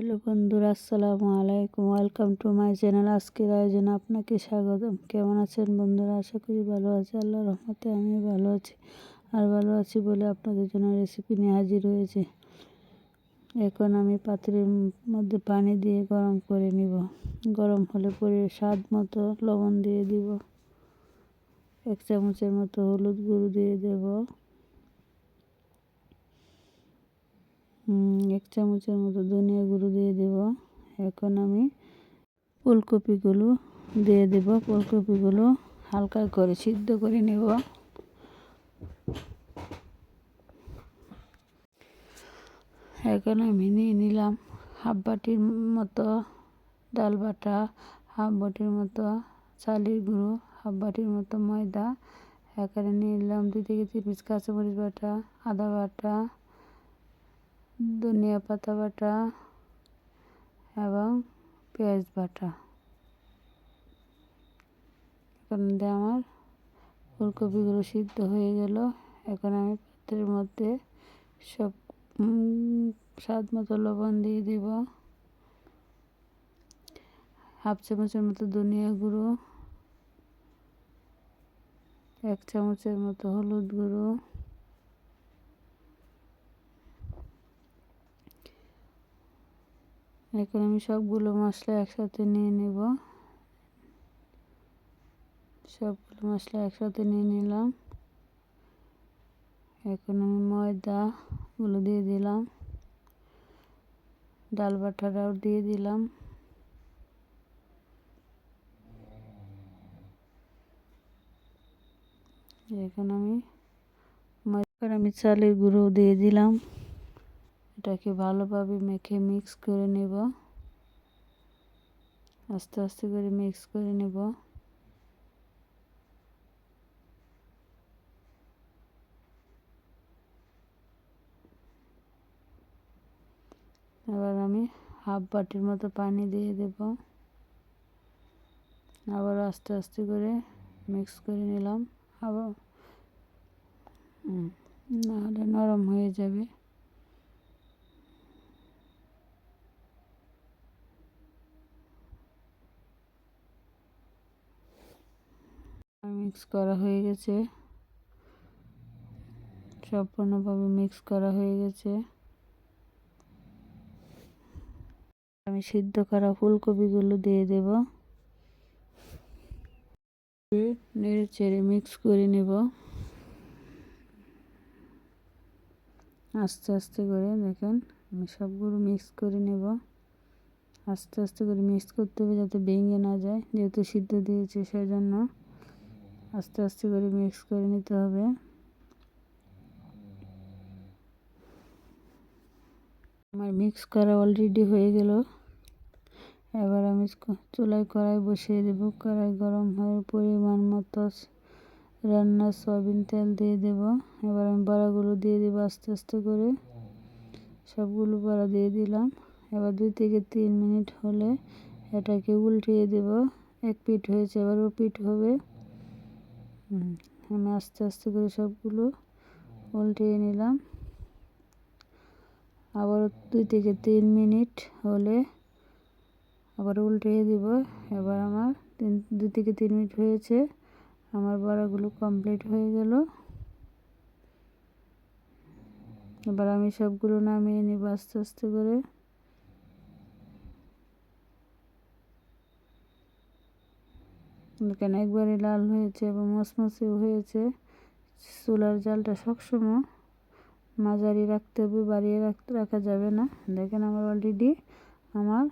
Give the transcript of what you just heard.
Hello বন্ধুরা, আসসালামু আলাইকুম। ওয়েলকাম টু মাই চ্যানেল আজকের আয়োজনে আপনাকে স্বাগতম। কেমন আছেন বন্ধুরা? আশা করি ভালো আছে। আল্লাহ রহমতে আমি ভালো আছি। আর ভালো আছি বলে আপনাদের জন্য রেসিপি নিয়ে হাজির হয়েছে। এখন আমি পাত্রের মধ্যে পানি দিয়ে গরম করে নিব। গরম হলে পরে স্বাদ মতো লবণ দিয়ে দিব। এক চামচের মতো হলুদ গুঁড়ো দিয়ে দেব। এক চামচের মতো ধনিয়া গুঁড়ো দিয়ে দেব। এখন আমি ফুলকপিগুলো দিয়ে দেব। ফুলকপিগুলো হালকা করে সিদ্ধ করে নেব। এখন আমি নিয়ে নিলাম হাফ বাটির মতো ডাল বাটা, হাফ বাটির মতো চালের গুঁড়ো, হাফ বাটির মতো ময়দা। এখানে নিয়ে নিলাম দুই থেকে তিন পিস কাঁচামরিচ বাটা, আদা বাটা ধনিয়া পাতা বাটা এবং পেঁয়াজ বাটা। এখন আমার ফুলকপিগুলো সিদ্ধ হয়ে গেল। এখন আমি পাত্রের মধ্যে সব স্বাদ মতো লবণ দিয়ে দিব। হাফ চামচের মতো ধনিয়া গুঁড়ো, এক চামচের মতো হলুদ গুঁড়ো। এখন আমি সবগুলো মশলা একসাথে নিয়ে নেব। সবগুলো মশলা একসাথে নিয়ে নিলাম। এখন আমি ময়দাগুলো দিয়ে দিলাম। ডাল বাটাটাও দিয়ে দিলাম। এখন আমি ময়দার আমি চালের গুঁড়ো দিয়ে দিলাম। এটাকে ভালোভাবে মেখে মিক্স করে নেব। আস্তে আস্তে করে মিক্স করে নেব। এবার আমি হাফ বাটির মতো পানি দিয়ে দেব। আবার আস্তে আস্তে করে মিক্স করে নিলাম। আবার নাহলে নরম হয়ে যাবে। মিক্স করা হয়ে গেছে। সম্পূর্ণভাবে মিক্স করা হয়ে গেছে। আমি সিদ্ধ করা ফুলকপিগুলো দিয়ে দেব। নেড়ে চেড়ে মিক্স করে নেব। আস্তে আস্তে করে দেখেন, আমি সবগুলো মিক্স করে নেব। আস্তে আস্তে করে মিক্স করতে হবে যাতে ভেঙে না যায়, যেহেতু সিদ্ধ দিয়েছে সেই জন্য আস্তে আস্তে করে মিক্স করে নিতে হবে। আমার মিক্স করা অলরেডি হয়ে গেল। এবার আমি চুলায় কড়াই বসিয়ে দেবো। কড়াই গরম হয়ে পরিমাণ মতো রান্নার সয়াবিন তেল দিয়ে দেব। এবার আমি বড়াগুলো দিয়ে দেবো আস্তে আস্তে করে। সবগুলো বড়া দিয়ে দিলাম। এবার দুই থেকে তিন মিনিট হলে এটাকে উল্টিয়ে দেব। এক পিঠ হয়েছে, এবার ও পিঠ হবে। আমি আস্তে আস্তে করে সবগুলো উল্টিয়ে নিলাম। আবার দুই থেকে তিন মিনিট হলে আবার উল্টিয়ে দিব। এবার আমার তিন, দুই থেকে তিন মিনিট হয়েছে। আমার বড়াগুলো কমপ্লিট হয়ে গেল। এবার আমি সবগুলো নামিয়ে নিব আস্তে আস্তে করে। দেখেন একবারে লাল হয়েছে এবং মচমচেও হয়েছে। চুলার জালটা সবসময় মাঝারি রাখতে হবে, বাড়িয়ে রাখতে রাখা যাবে না। দেখেন আমার অলরেডি আমার